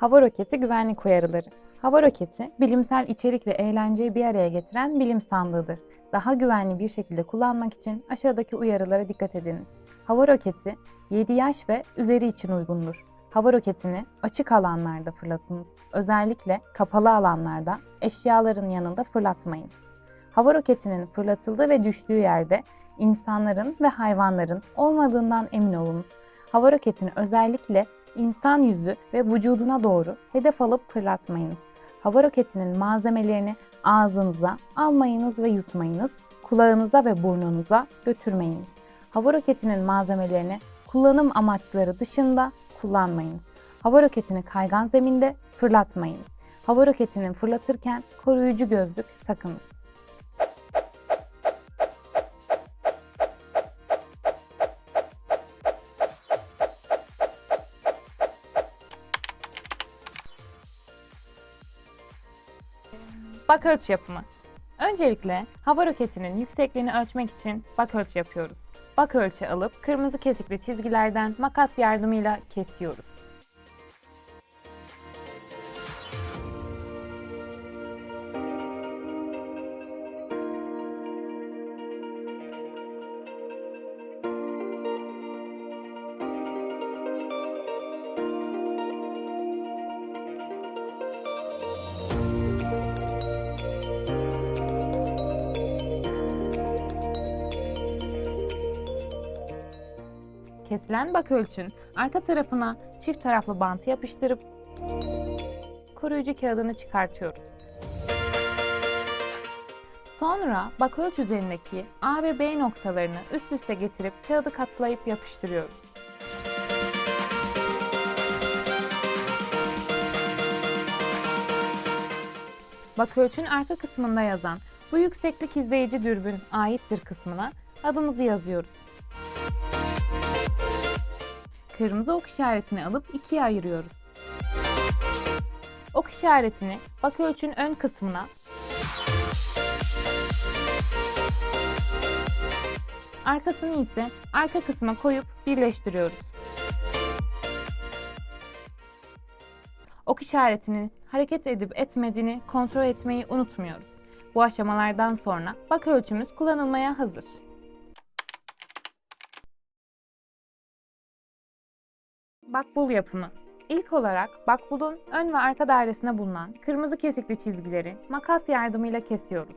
Hava roketi güvenlik uyarıları. Hava roketi, bilimsel içerik ve eğlenceyi bir araya getiren bilim sandığıdır. Daha güvenli bir şekilde kullanmak için aşağıdaki uyarılara dikkat ediniz. Hava roketi 7 yaş ve üzeri için uygundur. Hava roketini açık alanlarda fırlatınız. Özellikle kapalı alanlarda eşyaların yanında fırlatmayınız. Hava roketinin fırlatıldığı ve düştüğü yerde insanların ve hayvanların olmadığından emin olunuz. Hava roketini özellikle insan yüzü ve vücuduna doğru hedef alıp fırlatmayınız. Hava roketinin malzemelerini ağzınıza almayınız ve yutmayınız. Kulağınıza ve burnunuza götürmeyiniz. Hava roketinin malzemelerini kullanım amaçları dışında kullanmayınız. Hava roketini kaygan zeminde fırlatmayınız. Hava roketini fırlatırken koruyucu gözlük takınız. Bak ölçü yapımı. Öncelikle hava roketinin yüksekliğini ölçmek için bak ölçü yapıyoruz. Bak ölçü alıp kırmızı kesikli çizgilerden makas yardımıyla kesiyoruz. Kesilen bak ölçün arka tarafına çift taraflı bantı yapıştırıp koruyucu kağıdını çıkartıyoruz. Sonra bak ölçü üzerindeki A ve B noktalarını üst üste getirip kağıdı katlayıp yapıştırıyoruz. Bak ölçün arka kısmında yazan bu yükseklik izleyici dürbün aittir kısmına adımızı yazıyoruz. Kırmızı ok işaretini alıp ikiye ayırıyoruz. Ok işaretini bak ölçün ön kısmına arkasını ise arka kısma koyup birleştiriyoruz. Ok işaretinin hareket edip etmediğini kontrol etmeyi unutmuyoruz. Bu aşamalardan sonra bak ölçümüz kullanılmaya hazır. Bakbul yapımı. İlk olarak bakbulun ön ve arka dairesine bulunan kırmızı kesikli çizgileri makas yardımıyla kesiyoruz.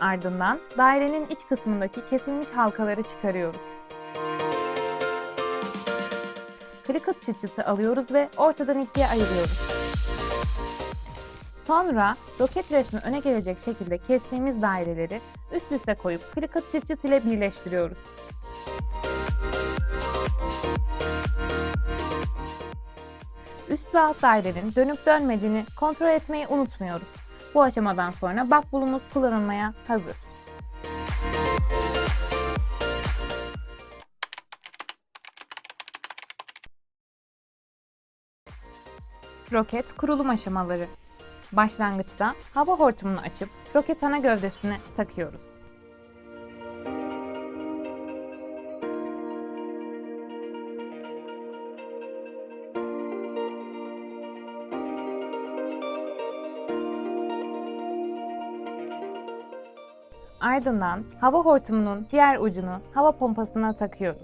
Ardından dairenin iç kısmındaki kesilmiş halkaları çıkarıyoruz. Kriket çıçıtı alıyoruz ve ortadan ikiye ayırıyoruz. Sonra roket resmi öne gelecek şekilde kestiğimiz daireleri üst üste koyup kriket çıçıt ile birleştiriyoruz. Üst ve alt dairenin dönüp dönmediğini kontrol etmeyi unutmuyoruz. Bu aşamadan sonra bakbulumuz kullanılmaya hazır. Roket kurulum aşamaları. Başlangıçta hava hortumunu açıp roket ana gövdesine takıyoruz. Ardından hava hortumunun diğer ucunu hava pompasına takıyoruz.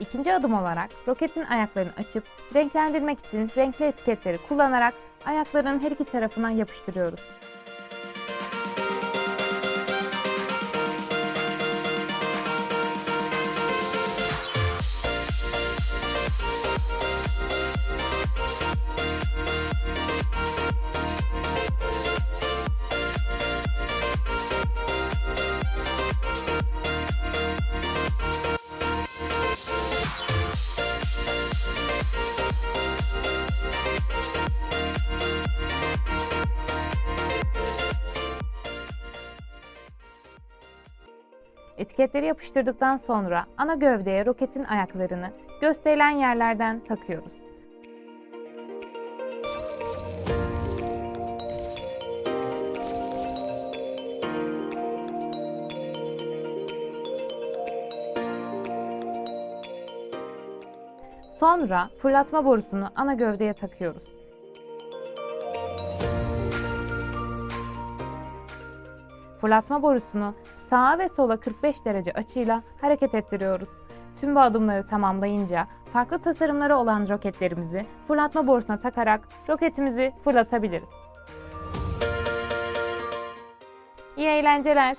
İkinci adım olarak roketin ayaklarını açıp renklendirmek için renkli etiketleri kullanarak ayakların her iki tarafına yapıştırıyoruz. Etiketleri yapıştırdıktan sonra ana gövdeye roketin ayaklarını gösterilen yerlerden takıyoruz. Sonra fırlatma borusunu ana gövdeye takıyoruz. Fırlatma borusunu sağa ve sola 45 derece açıyla hareket ettiriyoruz. Tüm bu adımları tamamlayınca farklı tasarımları olan roketlerimizi fırlatma borusuna takarak roketimizi fırlatabiliriz. İyi eğlenceler.